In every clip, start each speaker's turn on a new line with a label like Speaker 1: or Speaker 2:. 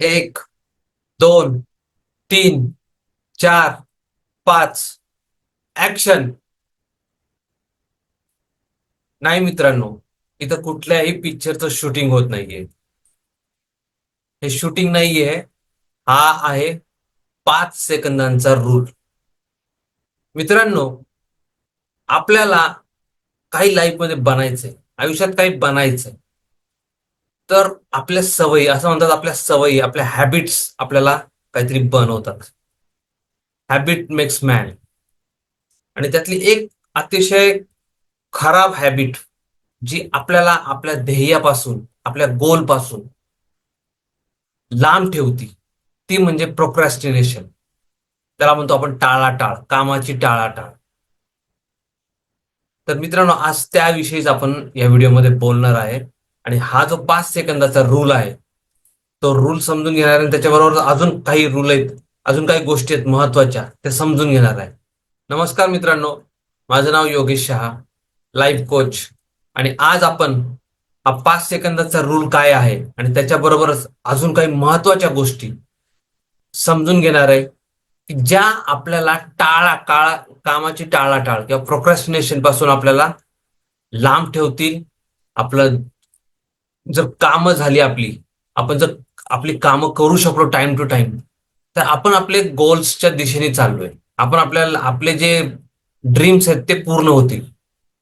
Speaker 1: एक दोन तीन चार पाच. ऍक्शन नाही मित्रांनो इथं कुठल्याही पिक्चरचं शूटिंग होत नाहीये. हे शूटिंग नाहीये. हा आहे पाच सेकंदांचा रूल मित्रांनो आपल्याला काही लाईफमध्ये बनायचंय. आयुष्यात काही बनायचंय. तर आपल्या सवयी असं म्हणतात आपल्या सवयी आपल्या हॅबिट्स आपल्याला काहीतरी बनवतात. हॅबिट मेक्स मॅन आणि त्यातली एक अतिशय खराब हॅबिट जी आपल्याला आपल्या ध्येयापासून आपल्या गोलपासून लांब ठेवती ती म्हणजे प्रोक्रॅस्टिनेशन त्याला म्हणतो आपण टाळाटाळ कामाची टाळाटाळ. तर मित्रांनो आज त्याविषयीच आपण या व्हिडिओमध्ये बोलणार आहे. आणि हा जो पाच सेकंदाचा रूल आहे तो रूल समजून घेणार आहे त्याच्याबरोबर अजून काही रूल आहेत अजून काही गोष्टी आहेत महत्त्वाच्या त्या समजून घेणार आहे. नमस्कार मित्रांनो माझं नाव योगेश शहा लाईफ कोच आणि आज आपण हा पाच सेकंदाचा रूल काय आहे आणि त्याच्याबरोबरच अजून काही महत्त्वाच्या गोष्टी समजून घेणार आहे की ज्या आपल्याला टाळा काळा कामाची टाळाटाळ किंवा प्रोक्रॅस्टिनेशनपासून आपल्याला लांब ठेवतील आपलं जर कामं झाली आपली आपण जर आपली कामं करू शकलो टाइम टू टाइम तर आपण आपले गोल्सच्या दिशेने चाललोय. आपण आपल्याला आपले जे ड्रीम्स आहेत ते पूर्ण होतील.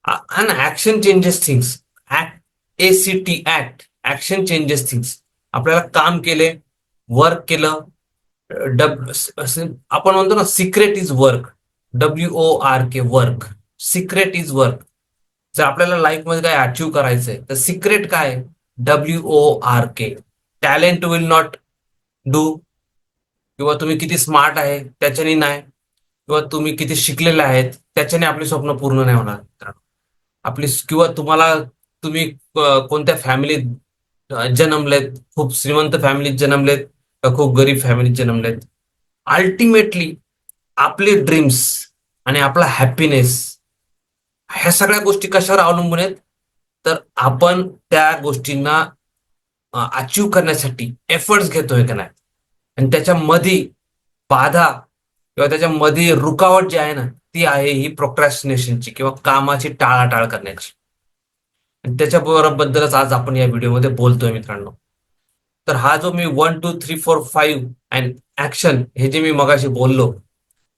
Speaker 1: And action changes things act A C T act action changes things आपल्याला काम केले वर्क केलं डब आपण म्हणतो ना secret is work W O R K work secret is work जर आपल्याला लाईफमध्ये काय अचीव करायचंय तर सिक्रेट काय W O R K talent will not do किंवा तुम्ही किती स्मार्ट आहे त्याच्याने नाही. किंवा तुम्ही किती शिकलेले आहेत त्याच्याने आपली स्वप्न पूर्ण नाही होणार मित्रांनो. आपली किंवा तुम्हाला तुम्ही कोणत्या फॅमिलीत जन्मलेत खूप श्रीमंत फॅमिलीत जन्मलेत का खूप गरीब फॅमिलीत जन्मलेत. अल्टिमेटली आपले ड्रीम्स आणि आपला हॅपीनेस ह्या सगळ्या गोष्टी कशावर अवलंबून आहेत? तर आपण त्या गोष्टींना अचीव करण्यासाठी एफर्ट्स घेतोय का नाही? आणि त्याच्यामध्ये बाधा किंवा त्याच्यामध्ये रुकावट जी आहे ना ती आहे ही प्रोक्रॅस्टिनेशनची किंवा कामाची टाळाटाळ करण्याची. आणि त्याच्याबद्दलच आज आपण या व्हिडिओमध्ये बोलतोय मित्रांनो. तर हा जो मी one two three four five and action हे जे मी मगाशी बोललो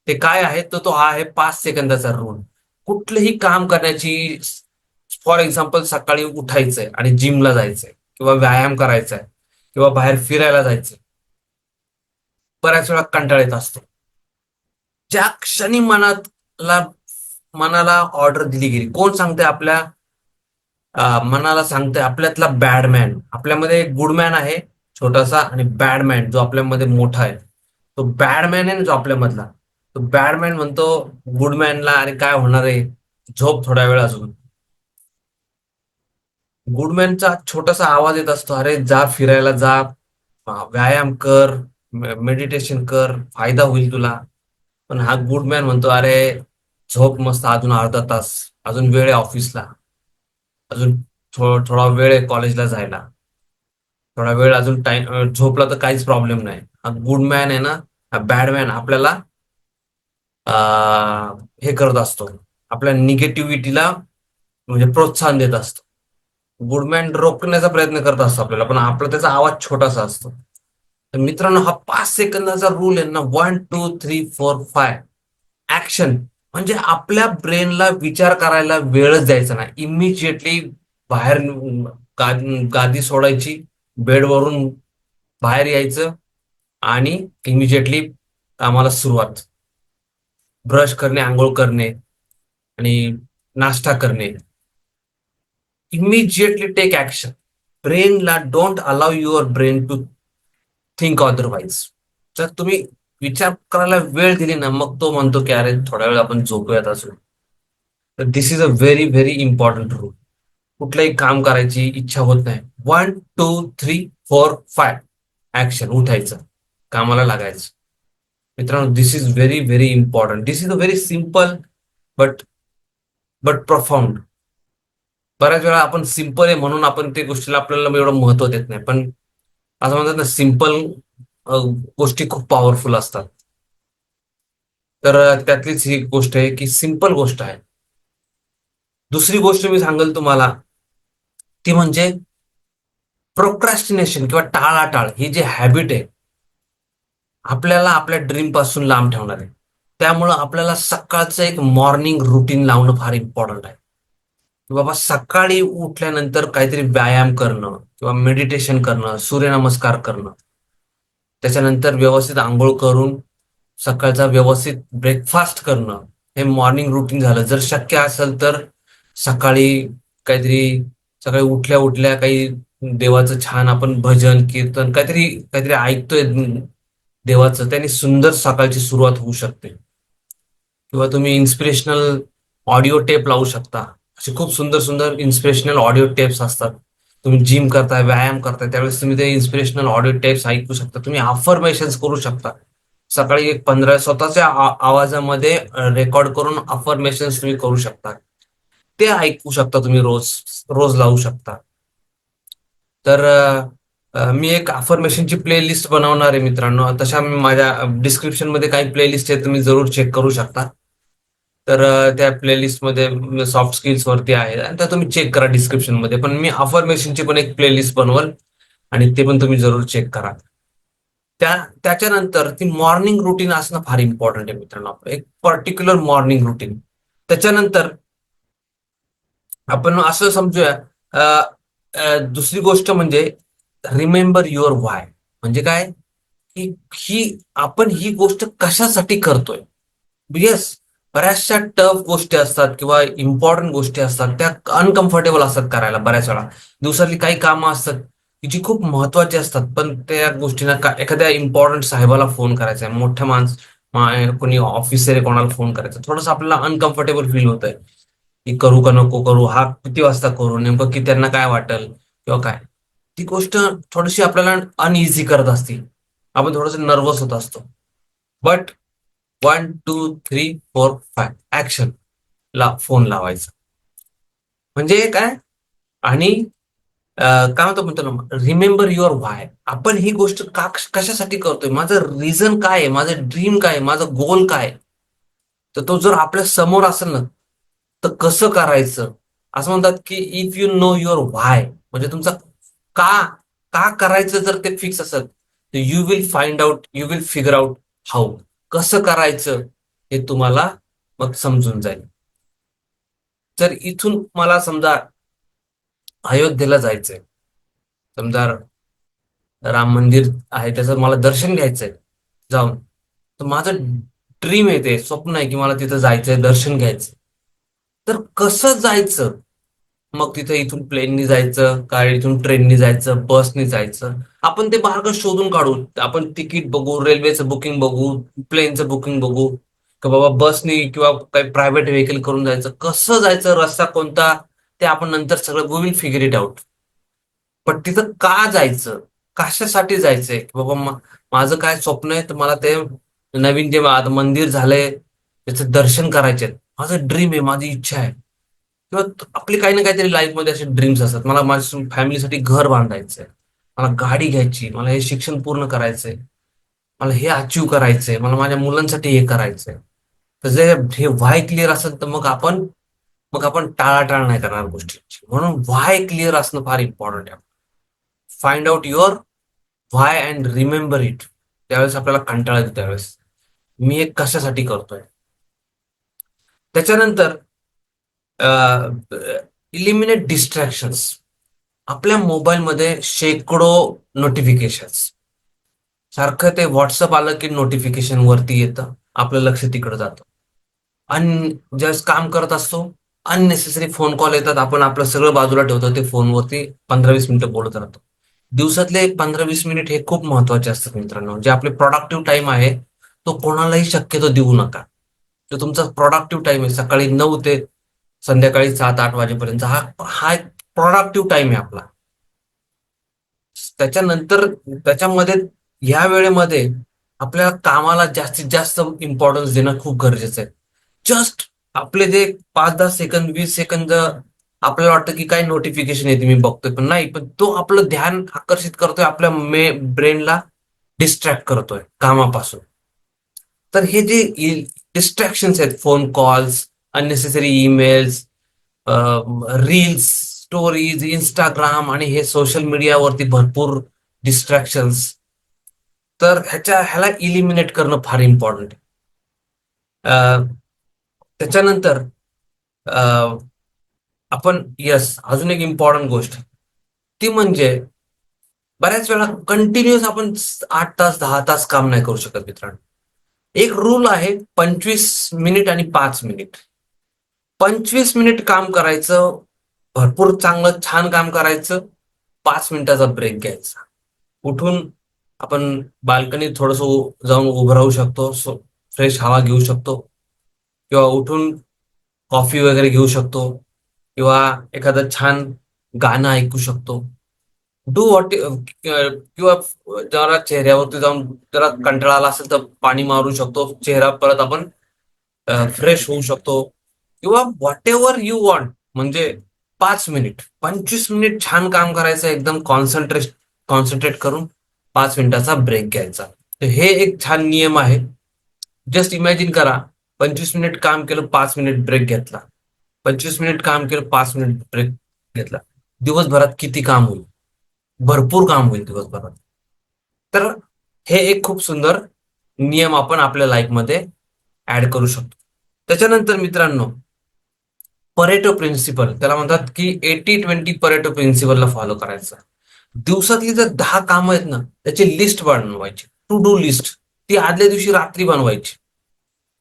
Speaker 1: ते काय आहे? तर तो हा आहे पाच सेकंदाचा रूल कुठलंही काम करण्याची फॉर एक्झाम्पल सकाळी उठायचंय आणि जिमला जायचंय किंवा व्यायाम करायचा आहे किंवा बाहेर फिरायला जायचंय. बऱ्याच वेळा कंटाळ येत असतो. ज्या क्षणी मनातला मनाला ऑर्डर दिली गेली कोण सांगते आपल्या मनाला सांगते आपल्यातला बॅडमॅन आपल्यामध्ये एक गुडमॅन आहे छोटासा आणि बॅडमॅन जो आपल्यामध्ये मोठा आहे. तो बॅडमॅन आहे ना जो आपल्यामधला. तो बॅडमॅन म्हणतो गुडमॅनला अरे काय होणार आहे? झोप थोड्या वेळ अजून. गुडमॅनचा छोटासा आवाज येत असतो अरे जा फिरायला जा. व्यायाम कर मेडिटेशन कर फायदा होईल तुला. पण हा गुडमॅन म्हणतो अरे झोप मस्त अजून अर्धा तास अजून वेळ आहे ऑफिसला. अजून थोडा थोडा वेळ आहे कॉलेजला जायला. थोडा वेळ अजून टाइम झोपला तर काहीच प्रॉब्लेम नाही. हा गुडमॅन आहे ना हा बॅडमॅन आपल्याला हे करत असतो. आपल्या निगेटिव्हिटीला म्हणजे प्रोत्साहन देत असतो. गुडमॅन रोखण्याचा प्रयत्न करत असतो आपल्याला पण आपला त्याचा आवाज छोटासा असतो. तर मित्रांनो हा पाच सेकंदाचा रूल आहे ना one two three four five action म्हणजे आपल्या ब्रेनला विचार करायला वेळच द्यायचा नाही. इमिजिएटली बाहेर गादी सोडायची बेडवरून बाहेर यायचं आणि इमिजिएटली कामाला सुरुवात. ब्रश करणे आंघोळ करणे आणि नाश्ता करणे. Immediately take action ब्रेनला don't allow your brain to think otherwise. जर तुम्ही विचार करायला वेळ दिली ना मग तो म्हणतो की अरे थोड्या वेळ आपण झोपूयात असू तर this is a very very important rule कुठलंही काम करायची इच्छा होत नाही. One two three four five action उठायचं. कामाला लागायचं. मित्रांनो this is very very important this is a very simple but but profound बऱ्याच वेळा आपण सिंपल आहे म्हणून आपण ते गोष्टीला आपल्याला एवढं महत्त्व देत नाही. पण असं म्हणतात ना सिंपल गोष्टी खूप पॉवरफुल असतात. तर त्यातलीच ही गोष्ट आहे की सिंपल गोष्ट आहे. दुसरी गोष्ट मी सांगेल तुम्हाला ती म्हणजे प्रोक्रॅस्टिनेशन किंवा टाळाटाळ ही जी हॅबिट आहे आपल्याला आपल्या ड्रीमपासून लांब ठेवणार. आहे त्यामुळं आपल्याला सकाळचं एक मॉर्निंग रुटीन लावणं फार इम्पॉर्टंट आहे. की बाबा सकाळी उठल्यानंतर काहीतरी व्यायाम करणं किंवा मेडिटेशन करणं सूर्यनमस्कार करणं. त्याच्यानंतर व्यवस्थित आंघोळ करून सकाळचा व्यवस्थित ब्रेकफास्ट करणं. हे मॉर्निंग रुटीन झालं. जर शक्य असेल तर सकाळी काहीतरी सकाळी उठल्या उठल्या काही देवाचं छान आपण भजन कीर्तन काहीतरी काहीतरी ऐकतोय देवाचं त्याने सुंदर सकाळची सुरुवात होऊ शकते. किंवा तुम्ही इन्स्पिरेशनल ऑडिओ टेप लावू शकता. असे खूप सुंदर सुंदर इन्स्पिरेशनल ऑडिओ टेप्स असतात. तुम्ही जिम करताय व्यायाम करताय त्यावेळेस तुम्ही ते इन्स्पिरेशनल ऑडिओ टेप्स ऐकू शकता. तुम्ही अफर्मेशन करू शकता. सकाळी एक पंधरा स्वतःच्या आवाजामध्ये रेकॉर्ड करून अफर्मेशन तुम्ही करू शकता. ते ऐकू शकता तुम्ही रोज रोज लावू शकता. तर मी एक अफर्मेशनची प्लेलिस्ट बनवणार आहे मित्रांनो. तशा मी माझ्या डिस्क्रिप्शनमध्ये काही प्लेलिस्ट आहे तुम्ही जरूर चेक करू शकता. तर त्या प्लेलिस्टमध्ये सॉफ्ट स्किल्स वरती आहे आणि त्या तुम्ही चेक करा डिस्क्रिप्शनमध्ये. पण मी अफॉर्मेशनची पण एक प्लेलिस्ट बनवल. आणि ते पण तुम्ही जरूर चेक करा. त्या त्याच्यानंतर ती मॉर्निंग रुटीन असणं फार इम्पॉर्टंट आहे मित्रांनो. एक पर्टिक्युलर मॉर्निंग रुटीन त्याच्यानंतर आपण असं समजूया दुसरी गोष्ट म्हणजे रिमेंबर युअर वाय म्हणजे काय? की ही आपण ही गोष्ट कशासाठी करतोय? येस बऱ्याचशा टफ गोष्टी असतात किंवा इम्पॉर्टंट गोष्टी असतात त्या अनकम्फर्टेबल असतात करायला बऱ्याच वेळा. दिवसातली काही कामं असतात की जी खूप महत्वाची असतात पण त्या गोष्टींना का एखाद्या इम्पॉर्टंट साहेबाला फोन करायचा आहे. मोठ्या माणस कोणी ऑफिसर कोणाला फोन करायचा थोडंसं आपल्याला अनकम्फर्टेबल फील होत आहे की करू का नको करू हा किती वाजता करू नेमकं की त्यांना काय वाटेल किंवा काय. ती गोष्ट थोडीशी आपल्याला अनइझी करत असते. आपण थोडंसं नर्वस होत असतो. But one two three four five. Action ला फोन लावायचा. म्हणजे काय? आणि काय म्हणतो म्हणतो रिमेंबर युअर व्हाय आपण ही गोष्ट का कशासाठी करतोय? माझं रिझन काय आहे? माझं ड्रीम काय आहे? माझं गोल काय तर तो जर आपल्यासमोर असेल ना तर कसं करायचं? असं म्हणतात की if you know your why म्हणजे तुमचा का का करायचं जर ते फिक्स असेल तर you will find out you will figure out how कसं करायचं हे तुम्हाला मग समजून जाईल. तर इथून मला समजा अयोध्येला जायचंय. समजा राम मंदिर आहे त्याचं मला दर्शन घ्यायचंय. जाऊन. तर माझं ड्रीम आहे ते स्वप्न आहे की मला तिथं जायचंय दर्शन घ्यायचं तर कसं जायचं? मग तिथे इथून प्लेननी जायचं का इथून ट्रेननी जायचं बसनी जायचं. आपण ते मार्ग शोधून काढू आपण तिकीट बघू रेल्वेचं बुकिंग बघू प्लेनचं बुकिंग बघू का बाबा बसनी किंवा काही प्रायव्हेट व्हेकल करून जायचं. कसं जायचं रस्ता कोणता ते आपण नंतर सगळं we will figure it out पण तिथं का जायचं? कशासाठी जायचंय? बाबा माझं काय स्वप्न आहे तर मला ते नवीन जे मंदिर झालंय त्याचं दर्शन करायचे माझं ड्रीम आहे माझी इच्छा आहे. किंवा आपली काही ना काहीतरी लाईफमध्ये असे ड्रीम्स असतात. मला माझ्या फॅमिलीसाठी घर बांधायचंय. मला गाडी घ्यायची मला हे शिक्षण पूर्ण करायचंय. मला हे अचीव करायचंय. मला माझ्या मुलांसाठी हे करायचंय. तर जे हे व्हाय क्लिअर असेल तर मग आपण मग आपण टाळाटाळ नाही करणार गोष्टींची. म्हणून व्हाय क्लिअर असणं फार इम्पॉर्टंट आहे. Find out your why and remember it त्यावेळेस आपल्याला कंटाळा येतो त्यावेळेस. मी हे कशासाठी करतोय? त्याच्यानंतर इलिमिनेट डिस्ट्रॅक्शन्स आपल्या मोबाईलमध्ये शेकडो नोटिफिकेशन्स सारखं ते व्हॉट्सअप आलं की नोटिफिकेशन वरती येतं. आपलं लक्ष तिकडं जातं. अन ज्यावेळेस काम करत असतो अननेसेसरी फोन कॉल येतात. आपण आपलं सगळं बाजूला ठेवतो ते फोनवरती पंधरा वीस मिनिटं बोलत राहतो. दिवसातले पंधरा वीस मिनिट हे खूप महत्त्वाचे असतात मित्रांनो. जे आपले प्रोडक्टिव्ह टाइम आहे तो कोणालाही शक्यतो देऊ नका. तो तुमचा प्रोडक्टिव्ह टाइम आहे सकाळी नऊ ते संध्याकाळी सात आठ वाजेपर्यंत. हा हा एक प्रोडक्टिव्ह टाइम आहे आपला. त्याच्यानंतर त्याच्यामध्ये ह्या वेळेमध्ये आपल्या कामाला जास्तीत जास्त इम्पॉर्टन्स देणं खूप गरजेचं आहे. जस्ट आपले जे पाच दहा सेकंद वीस सेकंद आपल्याला वाटतं की काय नोटिफिकेशन येते मी बघतोय पण नाही. पण तो आपलं ध्यान आकर्षित करतोय आपल्या मे ब्रेनला डिस्ट्रॅक्ट करतोय कामापासून. तर हे जे डिस्ट्रॅक्शन्स आहेत phone calls unnecessary emails reels stories Instagram आणि हे सोशल मीडियावरती भरपूर डिस्ट्रॅक्शन्स तर ह्याच्या ह्याला इलिमिनेट करणं फार इम्पॉर्टंट आहे. त्याच्यानंतर आपण यस अजून एक इम्पॉर्टंट गोष्ट. ती म्हणजे बऱ्याच वेळा कंटिन्युअस आपण आठ तास दहा तास काम नाही करू शकत मित्रांनो. एक रूल आहे पंचवीस मिनिट आणि पाच मिनिट पंचवीस मिनिट काम करायचं भरपूर चांगलं छान काम करायचं पाच मिनिटाचा ब्रेक घ्यायचा. उठून आपण बाल्कनीत थोडस जाऊन उभं राहू शकतो फ्रेश हवा घेऊ शकतो किंवा उठून कॉफी वगैरे घेऊ शकतो किंवा एखादं छान गाणं ऐकू शकतो. डू वॉट किंवा जरा चेहऱ्यावरती जाऊन जरा कंटाळा आला असेल तर पाणी मारू शकतो चेहरा परत आपण फ्रेश होऊ शकतो. किंवा व्हॉट एव्हर यू वॉन्ट म्हणजे पाच मिनिट पंचवीस मिनिट छान काम करायचं एकदम कॉन्सन्ट्रेट कॉन्सन्ट्रेट करून पाच मिनिटाचा ब्रेक घ्यायचा. तर हे एक छान नियम आहे. जस्ट इमॅजिन करा पंचवीस मिनिट काम केलं पाच मिनिट ब्रेक घेतला. पंचवीस मिनिट काम केलं पाच मिनिट ब्रेक घेतला. दिवसभरात किती काम होईल? भरपूर काम होईल दिवसभरात. तर हे एक खूप सुंदर नियम आपण आपल्या लाईफमध्ये ऍड करू शकतो. त्याच्यानंतर मित्रांनो परेटो प्रिन्सिपल त्याला म्हणतात की एटी ट्वेंटी परेटो प्रिन्सिपलला फॉलो करायचं. दिवसातली जर दहा कामं आहेत ना त्याची लिस्ट बनवायची. टू डू लिस्ट ती आदल्या दिवशी रात्री बनवायची.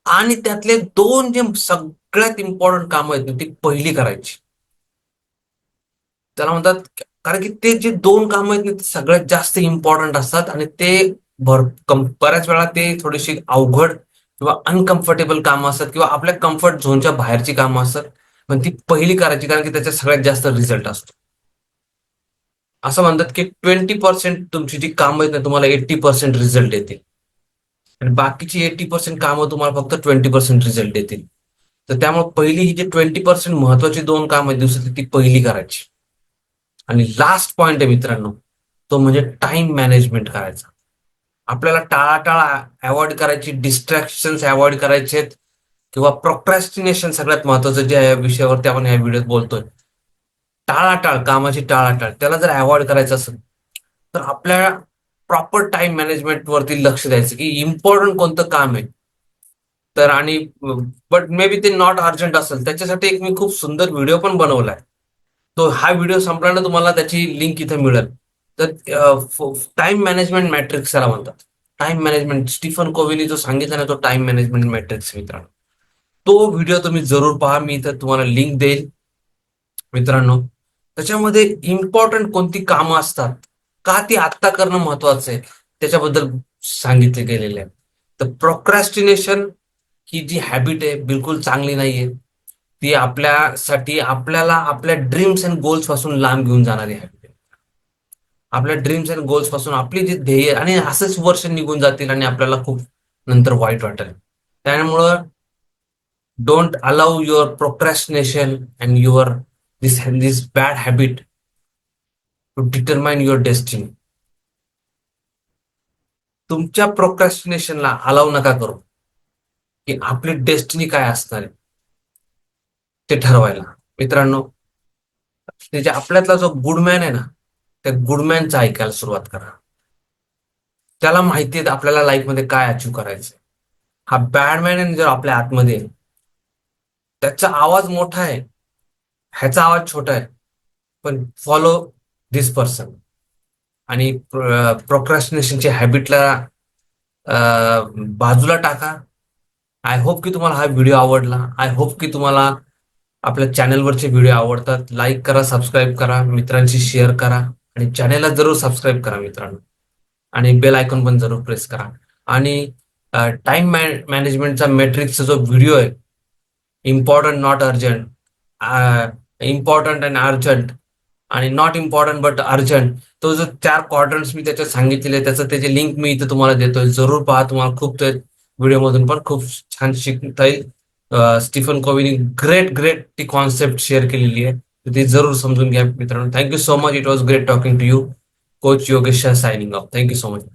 Speaker 1: आणि त्यातले दोन जे सगळ्यात इम्पॉर्टंट कामं आहेत ना ती पहिली करायची. त्याला म्हणतात कारण की ते जे दोन कामं आहेत ना ते सगळ्यात जास्त इम्पॉर्टंट असतात आणि ते भर बऱ्याच वेळा ते थोडीशी अवघड किंवा अनकम्फर्टेबल कामं असतात किंवा आपल्या कम्फर्ट झोनच्या बाहेरची कामं असतात. पण ती पहिली करायची कारण की त्याच्यात सगळ्यात जास्त रिझल्ट असतो. असं म्हणतात की ट्वेंटी पर्सेंट तुमची जी कामं आहेत ना तुम्हाला एट्टी पर्सेंट रिझल्ट येतील आणि बाकीची एट्टी पर्सेंट कामं तुम्हाला फक्त ट्वेंटी पर्सेंट रिझल्ट देतील. तर त्यामुळे पहिली ही जी ट्वेंटी पर्सेंट महत्वाची दोन कामं आहेत दिवसातली ती पहिली करायची. आणि लास्ट पॉइंट आहे मित्रांनो तो म्हणजे टाइम मॅनेजमेंट करायचा. आपल्याला टाळाटाळा अवॉइड करायची डिस्ट्रॅक्शन अवॉइड करायचे आहेत किंवा प्रोक्रॅस्टिनेशन सगळ्यात महत्वाचं जे या विषयावरती आपण या व्हिडिओत बोलतोय. टाळाटाळ कामाची टाळाटाळ त्याला जर अवॉइड करायचं असेल तर आपल्या प्रॉपर टाइम मॅनेजमेंट वरती लक्ष द्यायचं की इम्पॉर्टंट कोणतं काम आहे. तर आणि बट मे बी ते नॉट अर्जंट असेल त्याच्यासाठी एक मी खूप सुंदर व्हिडिओ पण बनवलाय. तो हा व्हिडिओ संपल्यानं तुम्हाला त्याची लिंक इथे मिळेल. तर टाइम मॅनेजमेंट मॅट्रिक्स याला म्हणतात. टाइम मॅनेजमेंट स्टीफन कोविनी जो सांगितला ना तो टाइम मॅनेजमेंट मॅट्रिक्स मित्रांनो. तो व्हिडिओ तुम्ही जरूर पहा. मी इथं तुम्हाला लिंक देईल. मित्रांनो त्याच्यामध्ये इम्पॉर्टंट कोणती कामं असतात? का ती आत्ता करणं महत्वाचं आहे? त्याच्याबद्दल सांगितले गेलेले आहे. तर प्रोक्रॅस्टिनेशन ही जी हॅबिट आहे बिलकुल चांगली नाहीये. ती आपल्यासाठी आपल्याला आपल्या ड्रीम्स अँड गोल्सपासून लांब घेऊन जाणारी हॅबिट आहे. आपल्या ड्रीम्स अँड गोल्सपासून आपली जी ध्येय आणि असेच वर्ष निघून जातील आणि आपल्याला खूप नंतर वाईट वाटेल. त्यामुळं don't allow your procrastination and your this this bad habit to determine your destiny. तुमच्या प्रोक्रॅस्टिनेशनला अलाव नका करू. की आपली डेस्टिनी काय असणार आहे? ते ठरवायला. मित्रांनो त्याच्या आपल्यातला जो गुडमॅन आहे ना त्या गुडमॅनचा ऐकायला सुरुवात करा. त्याला माहिती आहे आपल्याला लाईफमध्ये काय अचीव करायचं हा बॅडमॅन जर आपल्या आतमध्ये त्याचा आवाज मोठा आहे. ह्याचा आवाज छोटा आहे. पण फॉलो दिस पर्सन आणि प्रोक्रॅस्टिनेशनच्या हॅबिटला बाजूला टाका. आय होप की तुम्हाला हा व्हिडिओ आवडला. आय होप की तुम्हाला आपल्या चॅनलवरचे व्हिडिओ आवडतात. लाईक करा सबस्क्राईब करा मित्रांशी शेअर करा. आणि चॅनेलला जरूर सबस्क्राईब करा मित्रांनो. आणि बेल आयकॉन पण जरूर प्रेस करा. आणि टाइम मॅनेजमेंटचा मॅट्रिक्सचा जो व्हिडिओ आहे important not urgent important and urgent आणि नॉट इम्पॉर्टंट बट अर्जंट तो जो चार क्वाड्रंट्स मी त्याच्यात सांगितलेले त्याचं त्याची लिंक मी इथं तुम्हाला देतोय जरूर पहा. तुम्हाला खूप ते व्हिडिओमधून पण खूप छान शिकता येईल. स्टीफन कोविनी ग्रेट ग्रेट ती कॉन्सेप्ट शेअर केलेली आहे. ती जरूर समजून घ्या मित्रांनो. Thank you so much it was great talking to you coach Yogesh signing off thank you so much